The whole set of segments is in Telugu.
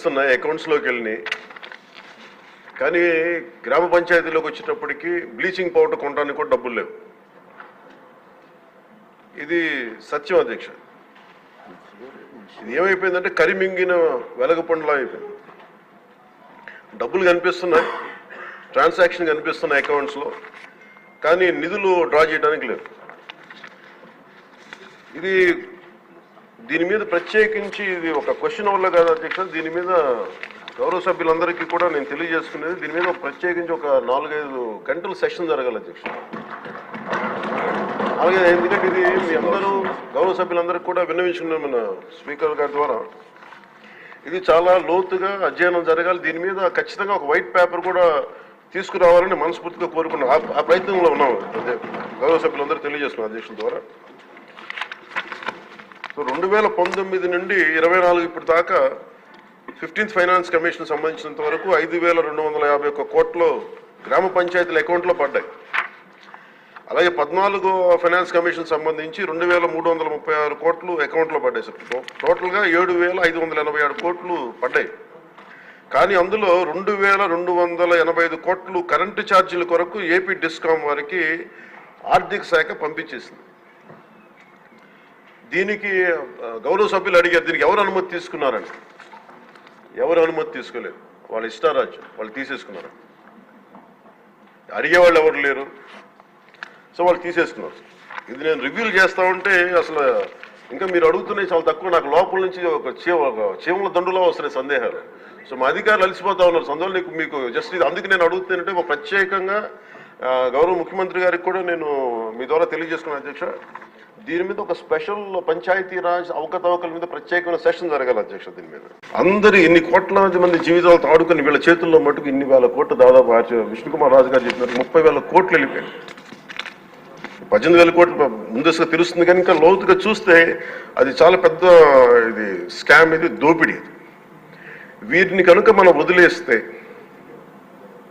చూస్తున్నాయి అకౌంట్స్లోకి వెళ్ళి కానీ గ్రామ పంచాయతీలోకి వచ్చేటప్పటికి బ్లీచింగ్ పౌడర్ కొనడానికి కూడా డబ్బులు లేవు. ఇది సత్యం అధ్యక్ష. ఇది ఏమైపోయిందంటే కరిమింగిన వెలగపండులా అయిపోయింది. డబ్బులు కనిపిస్తున్నాయి ట్రాన్సాక్షన్ కనిపిస్తున్నాయి అకౌంట్స్లో కానీ నిధులు డ్రా చేయడానికి లేవు. ఇది దీని మీద ప్రత్యేకించి ఇది ఒక క్వశ్చన్ వల్ల కాదు అధ్యక్ష. దీని మీద గౌరవ సభ్యులందరికీ కూడా నేను తెలియజేసుకునేది దీని మీద ప్రత్యేకించి ఒక నాలుగైదు గంటల సెషన్ జరగాలి అధ్యక్ష. అలాగే ఎందుకంటే ఇది మీ అందరూ గౌరవ సభ్యులందరికీ కూడా విన్నవించుకున్నాం మన స్పీకర్ గారి ద్వారా. ఇది చాలా లోతుగా అధ్యయనం జరగాలి. దీని మీద ఖచ్చితంగా ఒక వైట్ పేపర్ కూడా తీసుకురావాలని మనస్ఫూర్తిగా కోరుకున్నాం ఆ- ఆ ప్రయత్నంలో ఉన్నాం అదే గౌరవ సభ్యులందరూ తెలియజేస్తున్నాం అధ్యక్షుల ద్వారా. సో రెండు వేల పంతొమ్మిది నుండి ఇరవై నాలుగు ఇప్పటి దాకా ఫిఫ్టీన్త్ ఫైనాన్స్ కమిషన్ సంబంధించినంత వరకు ఐదు వేల రెండు వందల యాభై ఒక్క కోట్లు గ్రామ పంచాయతీల అకౌంట్లో పడ్డాయి. అలాగే పద్నాలుగో ఫైనాన్స్ కమిషన్ సంబంధించి రెండు వేల మూడు వందల ముప్పై ఆరు కోట్లు అకౌంట్లో పడ్డాయి సార్. టోటల్గా ఏడు వేల ఐదు వందల ఎనభై ఆరు కోట్లు పడ్డాయి. కానీ అందులో రెండు వేల రెండు వందల ఎనభై ఐదు కోట్లు కరెంటు ఛార్జీల కొరకు ఏపీ డిస్కామ్ వారికి ఆర్థిక శాఖ పంపించేసింది. దీనికి గౌరవ సభ్యులు అడిగారు దీనికి ఎవరు అనుమతి తీసుకున్నారని. ఎవరు అనుమతి తీసుకోలేదు. వాళ్ళ ఇష్టారాజ్యం వాళ్ళు తీసేసుకున్నారు. అడిగేవాళ్ళు ఎవరు లేరు. సో వాళ్ళు తీసేసుకున్నారు. ఇది నేను రివ్యూలు చేస్తా ఉంటే అసలు ఇంకా మీరు అడుగుతున్నాయి చాలా తక్కువ. నాకు లోపల నుంచి ఒక ఒక చీమల దండులో వస్తున్నాయి సందేహాలు. సో మా అధికారులు అలసిపోతా ఉన్నారు. సందువల్ల నీకు మీకు జస్ట్ ఇది అందుకు నేను అడుగుతానంటే ఒక ప్రత్యేకంగా గౌరవ ముఖ్యమంత్రి గారికి కూడా నేను మీ ద్వారా తెలియజేసుకున్నాను అధ్యక్ష. దీని మీద ఒక స్పెషల్ పంచాయతీ రాజ్ అవకతవకల మీద ప్రత్యేకమైన సెషన్ జరగాలి అధ్యక్ష దీని మీద. అందరు ఇన్ని కోట్ల మంది జీవితాలతో ఆడుకుని వీళ్ళ చేతుల్లో మటుకు ఇన్ని వేల కోట్లు దాదాపు విష్ణుకుమార్ రాజు గారు చెప్పినట్టు ముప్పై వేల కోట్లు వెళ్ళిపోయాయి. పద్దెనిమిది వేల కోట్లు ముందస్తుగా తెలుస్తుంది కానీ ఇంకా లోతుగా చూస్తే అది చాలా పెద్ద ఇది స్కామ్ ఇది దోపిడీ వీటిని కనుక మనం వదిలేస్తే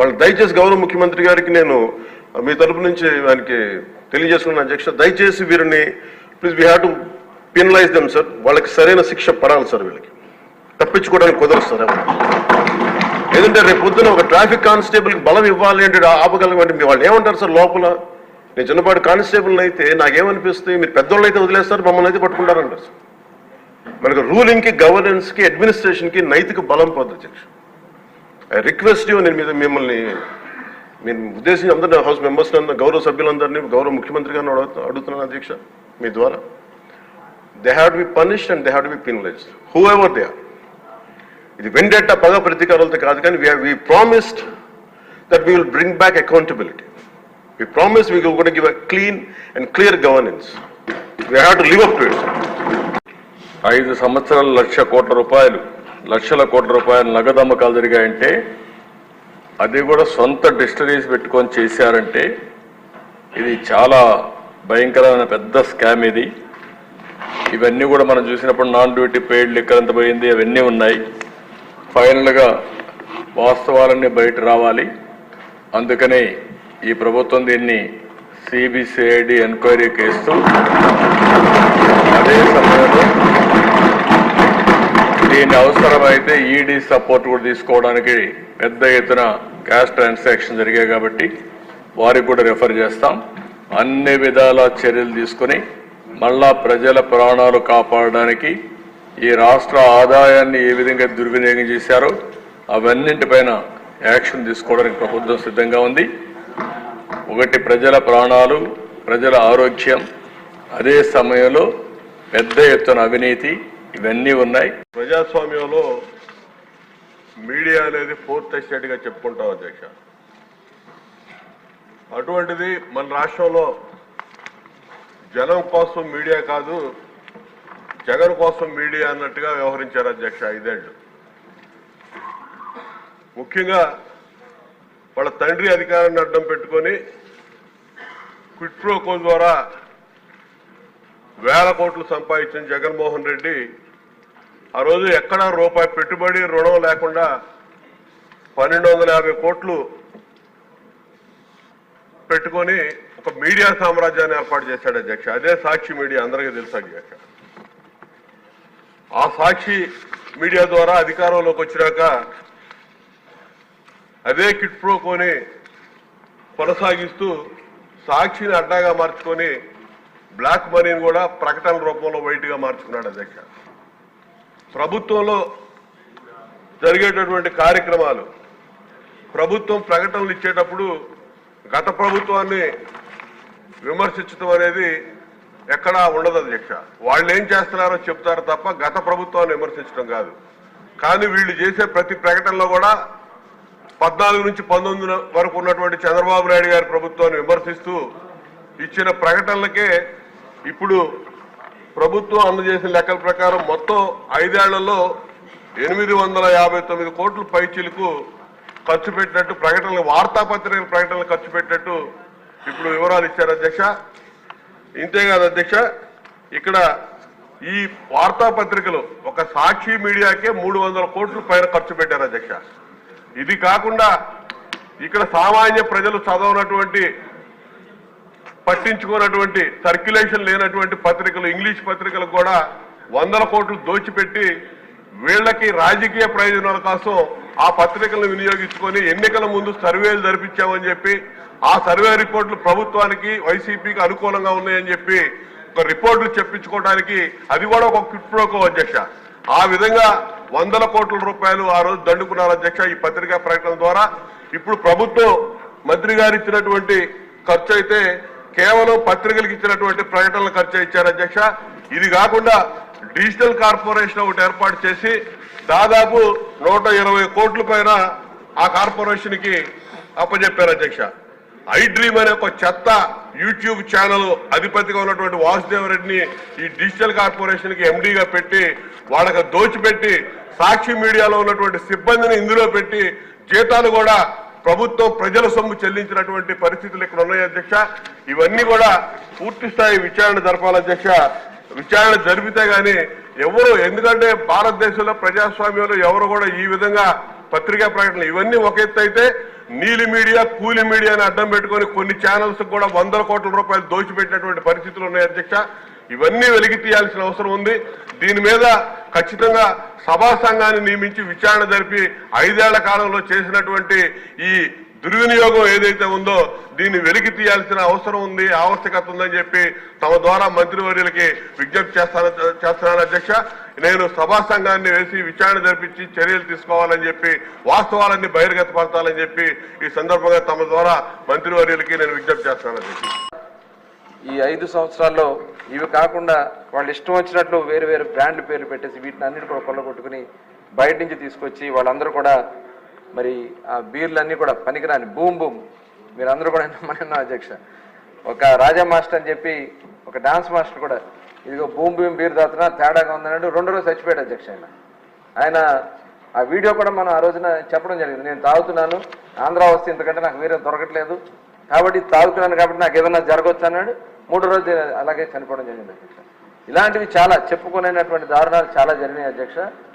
వాళ్ళు దయచేసి గౌరవ ముఖ్యమంత్రి గారికి నేను మీ తరపు నుంచి ఆయనకి తెలియజేస్తున్నాను అధ్యక్ష. దయచేసి వీరిని please we have to penalise them sir వాళ్ళకి సరైన శిక్ష పడాలి సార్ వీళ్ళకి. తప్పించుకోవడానికి కుదరదు సార్ ఎందుకంటే రేపు పొద్దున ఒక ట్రాఫిక్ కానిస్టేబుల్కి బలం ఇవ్వాలి అంటే ఆపగలగంటే మీ వాళ్ళు ఏమంటారు సార్ లోపల? నేను చిన్నపాటి కానిస్టేబుల్ అయితే నాకేమనిపిస్తుంది? మీరు పెద్దోళ్ళు అయితే వదిలేస్తారు మమ్మల్ని అయితే పట్టుకుంటారంటారు సార్ మనకు రూలింగ్కి గవర్నెన్స్కి అడ్మినిస్ట్రేషన్కి నైతిక బలం పొందు ఐ రిక్వెస్ట్ యూ నేను మీద మిమ్మల్ని నేను ఉద్దేశించి అందరినీ హౌస్ మెంబర్స్ గౌరవ సభ్యులందరినీ గౌరవ ముఖ్యమంత్రి గారిని అడుగు- అడుగుతున్నాను అధ్యక్ష మీ ద్వారా. They have to be punished and they have to be penalised whoever they are ఇది వెండేట పగ ప్రతీకారాలతో కాదు కానీ we promised that we will bring back accountability we promise we కూడా give a clean and clear governance we have to live up to it ఐదు సంవత్సరాలు లక్ష కోట్ల రూపాయలు లక్షల కోట్ల రూపాయలు నగదు అమ్మకాలు జరిగాయంటే అది కూడా సొంత డిస్టరీస్ పెట్టుకొని చేశారంటే ఇది చాలా భయంకరమైన పెద్ద స్కామ్ ఇది. ఇవన్నీ కూడా మనం చూసినప్పుడు నాన్ డ్యూటీ పెయిడ్ లిక్కర్ ఎంత పోయింది అవన్నీ ఉన్నాయి. ఫైనల్గా వాస్తవాలన్నీ బయట రావాలి. అందుకనే ఈ ప్రభుత్వం దీన్ని సిబిసిఐడి ఎంక్వైరీ కేసు అదే సమయంలో దీన్ని అవసరమైతే ఈడీ సపోర్ట్ కూడా తీసుకోవడానికి పెద్ద ఎత్తున క్యాష్ ట్రాన్సాక్షన్ జరిగాయి కాబట్టి వారికి కూడా రెఫర్ చేస్తాం. అన్ని విధాల చర్యలు తీసుకుని మళ్ళా ప్రజల ప్రాణాలు కాపాడడానికి ఈ రాష్ట్ర ఆదాయాన్ని ఏ విధంగా దుర్వినియోగం చేశారో అవన్నింటిపైన యాక్షన్ తీసుకోవడానికి ప్రభుత్వం సిద్ధంగా ఉంది. ఒకటి ప్రజల ప్రాణాలు ప్రజల ఆరోగ్యం అదే సమయంలో పెద్ద ఎత్తున అవినీతి ఇవన్నీ ఉన్నాయి. ప్రజాస్వామ్యంలో మీడియా అనేది ఫోర్త్ ఎస్టేట్గా చెప్పుకుంటాం అధ్యక్ష అటువంటిది మన రాష్ట్రంలో జనం కోసం మీడియా కాదు జగన్ కోసం మీడియా అన్నట్టుగా వ్యవహరించారు అధ్యక్ష ఐదేళ్ళు ముఖ్యంగా వాళ్ళ తండ్రి అధికారాన్ని అడ్డం పెట్టుకొని క్విట్రోకో ద్వారా వేల కోట్లు సంపాదించిన జగన్మోహన్ రెడ్డి ఆ రోజు ఎక్కడా రూపాయి పెట్టుబడి రుణం లేకుండా పన్నెండు వందల యాభై కోట్లు పెట్టుకొని ఒక మీడియా సామ్రాజ్యాన్ని ఏర్పాటు చేశాడు అధ్యక్ష. అదే సాక్షి మీడియా అందరికీ తెలుసు అధ్యక్ష. ఆ సాక్షి మీడియా ద్వారా అధికారంలోకి వచ్చినాక అదే కిట్ ప్రోకోని కొనసాగిస్తూ సాక్షిని అడ్డాగా మార్చుకొని బ్లాక్ మనీని కూడా ప్రకటన రూపంలో వైట్గా మార్చుకున్నాడు అధ్యక్ష. ప్రభుత్వంలో జరిగేటటువంటి కార్యక్రమాలు ప్రభుత్వం ప్రకటనలు ఇచ్చేటప్పుడు గత ప్రభుత్వాన్ని విమర్శించడం అనేది ఎక్కడా ఉండదు అధ్యక్ష. వాళ్ళు ఏం చేస్తున్నారో చెప్తారు తప్ప గత ప్రభుత్వాన్ని విమర్శించడం కాదు. కానీ వీళ్ళు చేసే ప్రతి ప్రకటనలో కూడా పద్నాలుగు నుంచి పంతొమ్మిది వరకు ఉన్నటువంటి చంద్రబాబు నాయుడు గారి ప్రభుత్వాన్ని విమర్శిస్తూ ఇచ్చిన ప్రకటనలకే ఇప్పుడు ప్రభుత్వం అందజేసిన లెక్కల ప్రకారం మొత్తం ఐదేళ్ళలో ఎనిమిది వందల యాభై తొమ్మిది కోట్ల పైచీలకు ఖర్చు పెట్టినట్టు ప్రకటనలు వార్తాపత్రికల ప్రకటనలు ఖర్చు పెట్టినట్టు ఇప్పుడు వివరాలు ఇచ్చారు అధ్యక్ష. ఇంతేకాదు అధ్యక్ష ఇక్కడ ఈ వార్తాపత్రికలు ఒక సాక్షి మీడియాకే మూడు వందల కోట్ల పైన ఖర్చు పెట్టారు అధ్యక్ష. ఇది కాకుండా ఇక్కడ సామాన్య ప్రజలు చదవనటువంటి పట్టించుకున్నటువంటి సర్క్యులేషన్ లేనటువంటి పత్రికలు ఇంగ్లీష్ పత్రికలు కూడా వందల కోట్లు దోచిపెట్టి వీళ్ళకి రాజకీయ ప్రయోజనాల కోసం ఆ పత్రికలను వినియోగించుకొని ఎన్నికల ముందు సర్వేలు జరిపించామని చెప్పి ఆ సర్వే రిపోర్టులు ప్రభుత్వానికి వైసీపీకి అనుకూలంగా ఉన్నాయని చెప్పి ఒక రిపోర్టులు చెప్పించుకోవడానికి అది కూడా ఒక క్విట్ అధ్యక్ష. ఆ విధంగా వందల కోట్ల రూపాయలు ఆ రోజు దండుకున్నారు అధ్యక్ష ఈ పత్రికా ప్రకటన ద్వారా. ఇప్పుడు ప్రభుత్వం మంత్రి గారు ఇచ్చినటువంటి ఖర్చు అయితే కేవలం పత్రికలకు ఇచ్చినటువంటి ప్రకటనలు ఖర్చు ఇచ్చారు అధ్యక్ష. ఇది కాకుండా డిజిటల్ కార్పొరేషన్ ఒకటి ఏర్పాటు చేసి దాదాపు నూట ఇరవై కోట్ల పైన ఆ కార్పొరేషన్కి అధ్యక్ష. ఐ డ్రీమ్ అనే ఒక చెత్త యూట్యూబ్ ఛానల్ అధిపతిగా ఉన్నటువంటి వాసుదేవ్ రెడ్డిని ఈ డిజిటల్ కార్పొరేషన్కి ఎండీగా పెట్టి వాళ్ళకి దోచిపెట్టి సాక్షి మీడియాలో ఉన్నటువంటి సిబ్బందిని ఇందులో పెట్టి జీతాలు కూడా ప్రభుత్వం ప్రజల సొమ్ము చెల్లించినటువంటి పరిస్థితులు ఇక్కడ ఉన్నాయి అధ్యక్ష? ఇవన్నీ కూడా పూర్తి స్థాయి విచారణ జరపాలి అధ్యక్ష. విచారణ జరిపితే గాని ఎవరు ఎందుకంటే భారతదేశంలో ప్రజాస్వామ్యంలో ఎవరు కూడా ఈ విధంగా పత్రికా ప్రకటనలు ఇవన్నీ ఒక ఎత్తు అయితే నీలి మీడియా కూలి మీడియాని అడ్డం పెట్టుకొని కొన్ని ఛానల్స్ కూడా వందల కోట్ల రూపాయలు దోచిపెట్టినటువంటి పరిస్థితులు ఉన్నాయి అధ్యక్ష. ఇవన్నీ వెలికి తీయాల్సిన అవసరం ఉంది. దీని మీద ఖచ్చితంగా సభా సంఘాన్ని నియమించి విచారణ జరిపి ఐదేళ్ళ కాలంలో చేసినటువంటి ఈ దుర్వినియోగం ఏదైతే ఉందో దీన్ని వెలికి తీయాల్సిన అవసరం ఉంది ఆవశ్యకత ఉందని చెప్పి తమ ద్వారా మంత్రివర్యులకి విజ్ఞప్తి చేస్తాను చేస్తున్నాను అధ్యక్ష. నేను సభా సంఘాన్ని వేసి విచారణ జరిపించి చర్యలు తీసుకోవాలని చెప్పి వాస్తవాలన్నీ బహిర్గతపరచాలని చెప్పి ఈ సందర్భంగా తమ ద్వారా మంత్రివర్యులకి నేను విజ్ఞప్తి చేస్తున్నాను అధ్యక్ష. ఈ ఐదు సంవత్సరాల్లో ఇవి కాకుండా వాళ్ళు ఇష్టం వచ్చినట్లు వేరు వేరు బ్రాండ్లు పేర్లు పెట్టేసి వీటిని అన్నిటి కూడా కొల్లగొట్టుకుని బయట నుంచి తీసుకొచ్చి వాళ్ళందరూ కూడా మరి ఆ బీర్లన్నీ కూడా పనికిరాని బూమ్ బూమ్. మీరందరూ కూడా మన అధ్యక్ష. ఒక రాజా మాస్టర్ అని చెప్పి ఒక డాన్స్ మాస్టర్ కూడా ఇదిగో బూమ్ బూమ్ బీర్ దాతున తేడాగా ఉందన్నట్టు రెండు రోజు చచ్చిపోయాడు అధ్యక్ష ఆయన. ఆయన ఆ వీడియో కూడా మనం ఆ రోజున చెప్పడం జరిగింది. నేను తాగుతున్నాను. ఆంధ్ర వస్తే ఇంతకంటే నాకు వేరే దొరకట్లేదు. కాబట్టి తాగుతున్నాను కాబట్టి నాకు ఏదైనా జరగవచ్చు అన్నాడు. మూడు రోజులు అలాగే చనిపోవడం జరిగింది అధ్యక్ష. ఇలాంటివి చాలా చెప్పుకునేటువంటి దారుణాలు చాలా జరిగినాయి అధ్యక్ష.